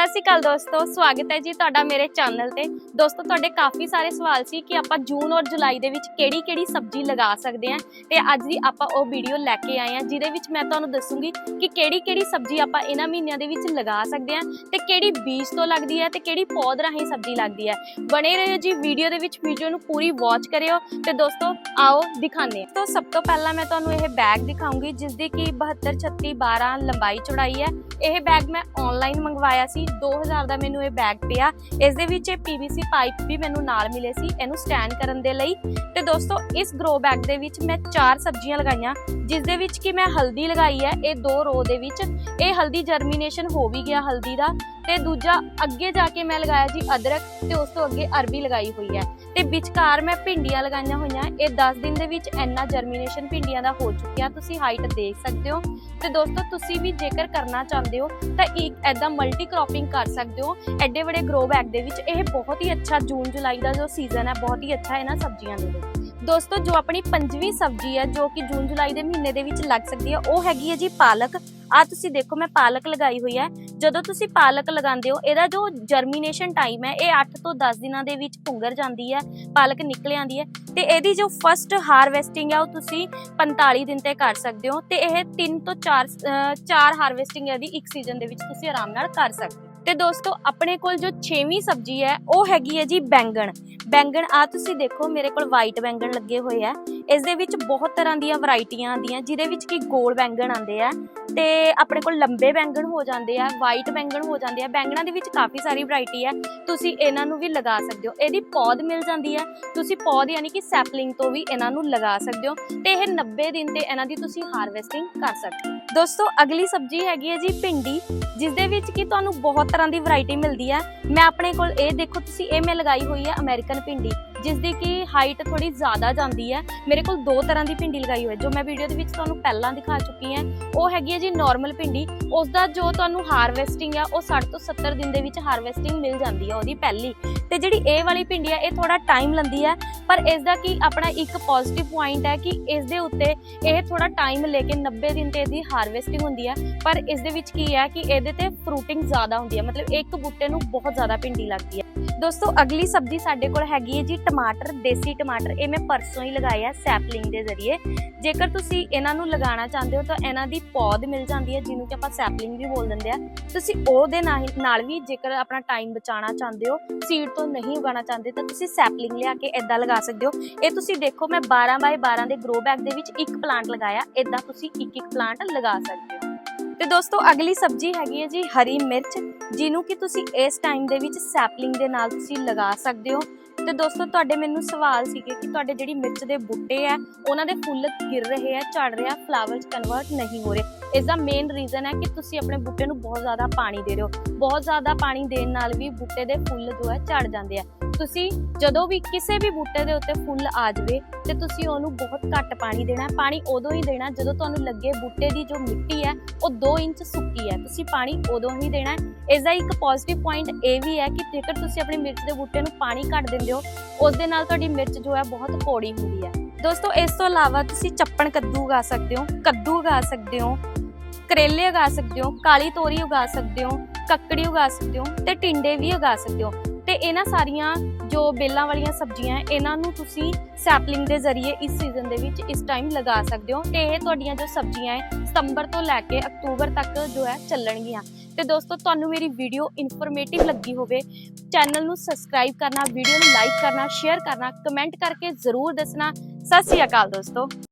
ਸਤਿ ਸ਼੍ਰੀ ਅਕਾਲ ਦੋਸਤੋ, ਸਵਾਗਤ ਹੈ ਜੀ ਤੁਹਾਡਾ ਮੇਰੇ ਚੈਨਲ ਤੇ। ਦੋਸਤੋ, ਤੁਹਾਡੇ ਕਾਫੀ ਸਾਰੇ ਸਵਾਲ ਸੀ ਕਿ ਆਪਾਂ ਜੂਨ ਔਰ ਜੁਲਾਈ ਦੇ ਵਿੱਚ ਕਿਹੜੀ-ਕਿਹੜੀ ਸਬਜ਼ੀ ਲਗਾ ਸਕਦੇ ਹਾਂ ਤੇ ਅੱਜ ਦੀ ਆਪਾਂ ਉਹ ਵੀਡੀਓ ਲੈ ਕੇ ਆਏ ਹਾਂ, ਜਿਹਦੇ ਵਿੱਚ ਮੈਂ ਤੁਹਾਨੂੰ ਦੱਸੂਗੀ ਕਿ ਕਿਹੜੀ-ਕਿਹੜੀ ਸਬਜ਼ੀ ਆਪਾਂ ਇਹਨਾਂ ਮਹੀਨਿਆਂ ਦੇ ਵਿੱਚ ਲਗਾ ਸਕਦੇ ਹਾਂ ਤੇ ਕਿਹੜੀ ਬੀਜ ਤੋਂ ਲੱਗਦੀ ਹੈ ਤੇ ਕਿਹੜੀ ਪੌਦ ਰਾਹੀਂ ਸਬਜ਼ੀ ਲੱਗਦੀ ਹੈ। ਬਣੇ ਰਹੋ ਜੀ ਵੀਡੀਓ ਦੇ ਵਿੱਚ, ਵੀਡੀਓ ਨੂੰ ਪੂਰੀ ਵਾਚ ਕਰਿਓ ਤੇ ਦੋਸਤੋ, ਆਓ ਦਿਖਾਉਂਦੇ ਹਾਂ। ਤੋਂ ਸਭ ਤੋਂ ਪਹਿਲਾਂ ਮੈਂ ਤੁਹਾਨੂੰ ਇਹ ਬੈਗ ਦਿਖਾਉਂਗੀ ਜਿਸ ਦੀ ਕਿ 72 36 12 ਲੰਬਾਈ ਚੌੜਾਈ ਹੈ। ਇਹ ਬੈਗ ਮੈਂ ਆਨਲਾਈਨ ਮੰਗਵਾਇਆ ਸੀ 2000 ਦਾ ਮੈਨੂੰ ਇਹ ਬੈਗ ਪਿਆ। ਇਸ ਦੇ ਵਿੱਚ ਇਹ PVC ਪਾਈਪ ਵੀ ਮੈਨੂੰ ਨਾਲ ਮਿਲੇ ਸੀ, ਇਹਨੂੰ ਸਟੈਂਡ ਕਰਨ ਦੇ ਲਈ। ਤੇ ਦੋਸਤੋ, ਇਸ ਗਰੋ ਬੈਗ ਦੇ ਵਿੱਚ ਮੈਂ ਚਾਰ ਸਬਜ਼ੀਆਂ ਲਗਾਈਆਂ ਜਿਸ ਦੇ ਵਿੱਚ ਕਿ ਮੈਂ ਹਲਦੀ ਲਗਾਈ ਹੈ, ਇਹ ਦੋ ਰੋ ਦੇ ਵਿੱਚ। ਇਹ ਹਲਦੀ ਜਰਮੀਨੇਸ਼ਨ ਹੋ ਵੀ ਗਿਆ ਹਲਦੀ ਦਾ। ਤੇ ਦੂਜਾ ਅੱਗੇ ਜਾ ਕੇ ਮੈਂ ਲਗਾਇਆ ਜੀ ਅਦਰਕ ਤੇ ਉਸ ਤੋਂ ਅੱਗੇ ਅਰਬੀ ਲਗਾਈ ਹੋਈ ਹੈ। ਤੇ ਵਿਚਕਾਰ ਮੈਂ ਭਿੰਡੀਆਂ ਲਗਾਈਆਂ ਹੋਈਆਂ। ਇਹ 10 ਦਿਨ ਦੇ ਵਿੱਚ ਇੰਨਾ ਜਰਮੀਨੇਸ਼ਨ ਭਿੰਡੀਆਂ ਦਾ ਹੋ ਚੁੱਕਿਆ। ਤੁਸੀਂ ਹਾਈਟ ਦੇਖ ਸਕਦੇ ਹੋ। ਤੇ ਦੋਸਤੋ, ਤੁਸੀਂ ਵੀ ਜੇਕਰ ਕਰਨਾ ਚਾਹੁੰਦੇ ਹੋ, ਤਾਂ ਇੱਕ ਐਦਾਂ ਮਲਟੀ ਕ੍ਰੋਪਿੰਗ ਕਰ ਸਕਦੇ ਹੋ। ਐਡੇ ਵੱਡੇ ਗਰੋ ਬੈਗ ਦੇ ਵਿੱਚ ਇਹ ਬਹੁਤ ਹੀ ਅੱਛਾ ਜੂਨ ਜੁਲਾਈ ਦਾ ਜੋ ਸੀਜ਼ਨ ਹੈ, ਬਹੁਤ ਹੀ ਅੱਛਾ ਇਹਨਾਂ ਸਬਜ਼ੀਆਂ ਦੇ ਲਈ ਦੋਸਤੋ, ਜੋ ਆਪਣੀ ਪੰਜਵੀਂ ਸਬਜ਼ੀ ਹੈ ਜੋ ਕਿ ਜੂਨ, ਜੁਲਾਈ ਦੇ ਮਹੀਨੇ ਦੇ ਵਿੱਚ ਲੱਗ ਸਕਦੀ ਹੈ ਉਹ ਹੈਗੀ ਹੈ ਜੀ ਪਾਲਕ। ਆ ਤੁਸੀਂ ਦੇਖੋ, ਮੈਂ ਪਾਲਕ ਲਗਾਈ ਹੋਈ ਹੈ ਜਦੋਂ ਤੁਸੀਂ ਪਾਲਕ ਲਗਾਉਂਦੇ ਹੋ, ਇਹਦਾ ਜੋ ਜਰਮੀਨੇਸ਼ਨ ਟਾਈਮ ਹੈ ਇਹ 8 ਤੋਂ 10 ਦਿਨਾਂ ਦੇ ਵਿੱਚ ਪੁੰਗਰ ਜਾਂਦੀ ਹੈ ਪਾਲਕ ਨਿਕਲ ਆਂਦੀ ਹੈ ਤੇ ਇਹਦੀ ਜੋ ਫਸਟ ਹਾਰਵੈਸਟਿੰਗ ਹੈ ਉਹ ਤੁਸੀਂ 45 ਦਿਨ ਤੇ ਕਰ ਸਕਦੇ ਹੋ। ਤੇ ਇਹ 3 ਤੋਂ 4 ਚਾਰ ਹਾਰਵੈਸਟਿੰਗ ਹੈ ਇਹਦੀ, ਇੱਕ ਸੀਜ਼ਨ ਦੇ ਵਿੱਚ ਤੁਸੀਂ ਆਰਾਮ ਨਾਲ ਕਰ ਸਕਦੇ ਹੋ। ਤੇ ਦੋਸਤੋ, ਆਪਣੇ ਕੋਲ ਜੋ 6ਵੀਂ ਸਬਜ਼ੀ ਹੈ ਉਹ ਹੈਗੀ ਹੈ ਜੀ ਬੈਂਗਣ। ਬੈਂਗਣ ਆ ਤੁਸੀਂ ਦੇਖੋ, ਮੇਰੇ ਕੋਲ ਵਾਈਟ ਬੈਂਗਣ ਲੱਗੇ ਹੋਏ ਆ। ਇਸ ਦੇ ਵਿੱਚ ਬਹੁਤ ਤਰ੍ਹਾਂ ਦੀਆਂ ਵੈਰਾਈਟੀਆਂ ਆਉਂਦੀਆਂ, ਜਿਹਦੇ ਵਿੱਚ ਕਿ ਗੋਲ ਬੈਂਗਣ ਆਉਂਦੇ ਆ ਤੇ ਆਪਣੇ ਕੋਲ ਲੰਬੇ ਬੈਂਗਣ ਹੋ ਜਾਂਦੇ ਆ ਵਾਈਟ ਬੈਂਗਣ ਹੋ ਜਾਂਦੇ ਆ। ਬੈਂਗਣਾਂ ਦੇ ਵਿੱਚ ਕਾਫੀ ਸਾਰੀ ਵੈਰਾਈਟੀ ਹੈ ਤੁਸੀਂ ਇਹਨਾਂ ਨੂੰ ਵੀ ਲਗਾ ਸਕਦੇ ਹੋ। ਇਹਦੀ ਪੌਦ ਮਿਲ ਜਾਂਦੀ ਹੈ ਤੁਸੀਂ ਪੌਦ ਯਾਨੀ ਕਿ ਸੈਪਲਿੰਗ ਤੋਂ ਵੀ ਇਹਨਾਂ ਨੂੰ ਲਗਾ ਸਕਦੇ ਹੋ ਤੇ ਇਹ 90 ਦਿਨ ਤੇ ਇਹਨਾਂ ਦੀ ਤੁਸੀਂ ਹਾਰਵੈਸਟਿੰਗ ਕਰ ਸਕਦੇ ਹੋ। ਦੋਸਤੋ, ਅਗਲੀ ਸਬਜ਼ੀ ਹੈਗੀ ਹੈ ਜੀ ਭਿੰਡੀ ਜਿਸ ਦੇ ਵਿੱਚ ਕੀ ਤੁਹਾਨੂੰ ਬਹੁਤ ਤਰ੍ਹਾਂ ਦੀ ਵੈਰਾਈਟੀ ਮਿਲਦੀ ਹੈ। ਮੈਂ ਆਪਣੇ ਕੋਲ ਇਹ ਦੇਖੋ, ਤੁਸੀਂ ਇਹ ਮੈਂ ਲਗਾਈ ਹੋਈ ਹੈ ਅਮਰੀਕਨ ਭਿੰਡੀ। ਜਿਸ ਦੀ ਕਿ ਹਾਈਟ ਥੋੜੀ ਜ਼ਿਆਦਾ ਜਾਂਦੀ ਹੈ। ਮੇਰੇ ਕੋਲ ਦੋ ਤਰ੍ਹਾਂ ਦੀ ਭਿੰਡੀ ਲਗਾਈ ਹੋਈ ਹੈ, ਜੋ ਮੈਂ ਵੀਡੀਓ ਦੇ ਵਿੱਚ ਤੁਹਾਨੂੰ ਪਹਿਲਾਂ ਦਿਖਾ ਚੁੱਕੀ ਹਾਂ। ਉਹ ਹੈਗੀ ਹੈ ਜੀ ਨਾਰਮਲ ਭਿੰਡੀ। ਉਸ ਦਾ ਜੋ ਤੁਹਾਨੂੰ ਹਾਰਵੈਸਟਿੰਗ ਆ, ਉਹ 60 ਤੋਂ 70 ਦਿਨ ਦੇ ਵਿੱਚ ਹਾਰਵੈਸਟਿੰਗ ਮਿਲ ਜਾਂਦੀ ਹੈ ਉਹਦੀ ਪਹਿਲੀ। ਤੇ ਜਿਹੜੀ ਇਹ ਵਾਲੀ ਭਿੰਡੀ ਆ, ਇਹ ਥੋੜਾ ਟਾਈਮ ਲੈਂਦੀ ਹੈ, ਪਰ ਇਸ ਦਾ ਕੀ ਆਪਣਾ ਇੱਕ ਪੋਜ਼ਿਟਿਵ ਪੁਆਇੰਟ ਹੈ ਕਿ ਇਸ ਦੇ ਉੱਤੇ ਇਹ ਥੋੜਾ ਟਾਈਮ ਲੈ ਕੇ 90 ਦਿਨ ਤੇ ਇਹਦੀ ਹਾਰਵੈਸਟਿੰਗ ਹੁੰਦੀ ਹੈ ਪਰ ਇਸ ਦੇ ਵਿੱਚ ਕੀ ਹੈ ਕਿ ਇਹਦੇ ਤੇ ਫਰੂਟਿੰਗ ਜ਼ਿਆਦਾ ਹੁੰਦੀ ਹੈ ਮਤਲਬ ਇੱਕ ਬੂਟੇ ਨੂੰ ਬਹੁਤ ਜ਼ਿਆਦਾ ਭਿੰਡੀ ਲੱਗਦੀ ਹੈ। ਦੋਸਤੋ, ਅਗਲੀ ਸਬਜ਼ੀ ਸਾਡੇ ਕੋਲ ਹੈਗੀ ਹੈ ਜੀ ਟਮਾਟਰ, ਦੇਸੀ ਟਮਾਟਰ। ਇਹ ਮੈਂ ਪਰਸੋਂ ਹੀ ਲਗਾਏ ਆ ਸੈਪਲਿੰਗ ਦੇ ਜ਼ਰੀਏ। ਜੇਕਰ ਤੁਸੀਂ ਇਹਨਾਂ ਨੂੰ ਲਗਾਉਣਾ ਚਾਹੁੰਦੇ ਹੋ ਤਾਂ ਇਹਨਾਂ ਦੀ ਪੌਦ ਮਿਲ ਜਾਂਦੀ ਹੈ, ਜਿਹਨੂੰ ਕਿ ਆਪਾਂ ਸੈਪਲਿੰਗ ਵੀ ਬੋਲ ਦਿੰਦੇ ਆ। ਤੁਸੀਂ ਉਹਦੇ ਨਾਲ ਵੀ ਜੇਕਰ ਆਪਣਾ ਟਾਈਮ ਬਚਾਉਣਾ ਚਾਹੁੰਦੇ ਹੋ ਸੀਡ ਤੋਂ ਨਹੀਂ ਉਗਾਉਣਾ ਚਾਹੁੰਦੇ, ਤਾਂ ਤੁਸੀਂ ਸੈਪਲਿੰਗ ਲਿਆ ਕੇ ਇਦਾਂ ਲਗਾ ਸਕਦੇ ਹੋ। ਇਹ ਤੁਸੀਂ ਦੇਖੋ, ਮੈਂ 12 ਬਾਏ 12 ਦੇ ਗਰੋ ਬੈਗ ਦੇ ਵਿੱਚ ਇੱਕ ਪਲਾਂਟ ਲਗਾਇਆ। ਇਦਾਂ ਤੁਸੀਂ ਇੱਕ ਇੱਕ ਪਲਾਂਟ ਲਗਾ ਸਕਦੇ ਹੋ। ਤੇ ਦੋਸਤੋ, ਅਗਲੀ ਸਬਜ਼ੀ ਹੈਗੀ ਹੈ ਜੀ ਹਰੀ ਮਿਰਚ, ਜਿਹਨੂੰ ਕਿ ਤੁਸੀਂ ਇਸ ਟਾਈਮ ਦੇ ਵਿੱਚ ਸੈਪਲਿੰਗ ਦੇ ਨਾਲ ਤੁਸੀਂ ਲਗਾ ਸਕਦੇ ਹੋ। ਤੇ ਦੋਸਤੋ, ਤੁਹਾਡੇ ਮੈਨੂੰ ਸਵਾਲ ਸੀਗੇ ਕਿ ਤੁਹਾਡੇ ਜਿਹੜੀ ਮਿਰਚ ਦੇ ਬੂਟੇ ਆ, ਉਹਨਾਂ ਦੇ ਫੁੱਲ ਗਿਰ ਰਹੇ ਆ, ਝੜ ਰਿਹਾ ਫਲਾਵਰਸ ਕਨਵਰਟ ਨਹੀਂ ਹੋ ਰਹੇ। ਇਸ ਦਾ ਮੇਨ ਰੀਜ਼ਨ ਹੈ ਕਿ ਤੁਸੀਂ ਆਪਣੇ ਬੂਟੇ ਨੂੰ ਬਹੁਤ ਜ਼ਿਆਦਾ ਪਾਣੀ ਦੇ ਰਹੇ ਹੋ। ਬਹੁਤ ਜ਼ਿਆਦਾ ਪਾਣੀ ਦੇਣ ਨਾਲ ਵੀ ਬੂਟੇ ਦੇ ਫੁੱਲ ਜੋ ਹੈ ਝੜ ਜਾਂਦੇ ਆ। ਤੁਸੀਂ ਜਦੋਂ ਵੀ ਕਿਸੇ ਵੀ ਬੂਟੇ ਦੇ ਉੱਤੇ ਫੁੱਲ ਆ ਜਾਵੇ ਤੇ ਤੁਸੀਂ ਉਹਨੂੰ ਬਹੁਤ ਘੱਟ ਪਾਣੀ ਦੇਣਾ ਪਾਣੀ ਉਦੋਂ ਹੀ ਦੇਣਾ ਜਦੋਂ ਤੁਹਾਨੂੰ ਲੱਗੇ ਬੂਟੇ ਦੀ ਜੋ ਮਿੱਟੀ ਹੈ, ਉਹ 2 ਇੰਚ ਸੁੱਕੀ ਹੈ। ਤੁਸੀਂ ਪਾਣੀ ਉਦੋਂ ਹੀ ਦੇਣਾ ਇਸ ਦਾ ਇੱਕ ਪੋਜ਼ਿਟਿਵ ਪੁਆਇੰਟ ਇਹ ਵੀ ਹੈ ਕਿ ਜੇਕਰ ਤੁਸੀਂ ਆਪਣੀ ਮਿਰਚ ਦੇ ਬੂਟੇ ਨੂੰ ਪਾਣੀ ਘੱਟ ਦਿੰਦੇ ਹੋ, ਉਸ ਦੇ ਨਾਲ ਤੁਹਾਡੀ ਮਿਰਚ ਜੋ ਹੈ ਬਹੁਤ ਕੌੜੀ ਹੁੰਦੀ ਹੈ। ਦੋਸਤੋ, ਇਸ ਤੋਂ ਇਲਾਵਾ ਤੁਸੀਂ ਚੱਪਣ ਕੱਦੂ ਉਗਾ ਸਕਦੇ ਹੋ, ਕੱਦੂ ਉਗਾ ਸਕਦੇ ਹੋ, ਕਰੇਲੇ ਉਗਾ ਸਕਦੇ ਹੋ, ਕਾਲੀ ਤੋਰੀ ਉਗਾ ਸਕਦੇ ਹੋ, ਕੱਕੜੀ ਉਗਾ ਸਕਦੇ ਹੋ ਤੇ ਟਿੰਡੇ ਵੀ ਉਗਾ ਸਕਦੇ ਹੋ। ਤੇ ਇਹਨਾਂ ਸਾਰੀਆਂ ਜੋ ਬੇਲਾਂ ਵਾਲੀਆਂ ਸਬਜ਼ੀਆਂ ਹੈ, ਇਹਨਾਂ ਨੂੰ ਤੁਸੀਂ ਸੈਪਲਿੰਗ ਦੇ ਜ਼ਰੀਏ ਇਸ ਸੀਜ਼ਨ ਦੇ ਵਿੱਚ ਇਸ ਟਾਈਮ ਲਗਾ ਸਕਦੇ ਹੋ ਤੇ ਇਹ ਤੁਹਾਡੀਆਂ ਜੋ ਸਬਜ਼ੀਆਂ ਹੈ, ਸਤੰਬਰ ਤੋਂ ਲੈ ਕੇ ਅਕਤੂਬਰ ਤੱਕ ਜੋ ਹੈ, ਚੱਲਣਗੀਆਂ। ਤੇ ਦੋਸਤੋ, ਤੁਹਾਨੂੰ ਮੇਰੀ ਵੀਡੀਓ ਇਨਫੋਰਮੇਟਿਵ ਲੱਗੀ ਹੋਵੇ ਚੈਨਲ ਨੂੰ ਸਬਸਕ੍ਰਾਈਬ ਕਰਨਾ ਵੀਡੀਓ ਨੂੰ ਲਾਈਕ ਕਰਨਾ ਸ਼ੇਅਰ ਕਰਨਾ ਕਮੈਂਟ ਕਰਕੇ ਜ਼ਰੂਰ ਦੱਸਣਾ। ਸਤਿ ਸ਼੍ਰੀ ਅਕਾਲ ਦੋਸਤੋ।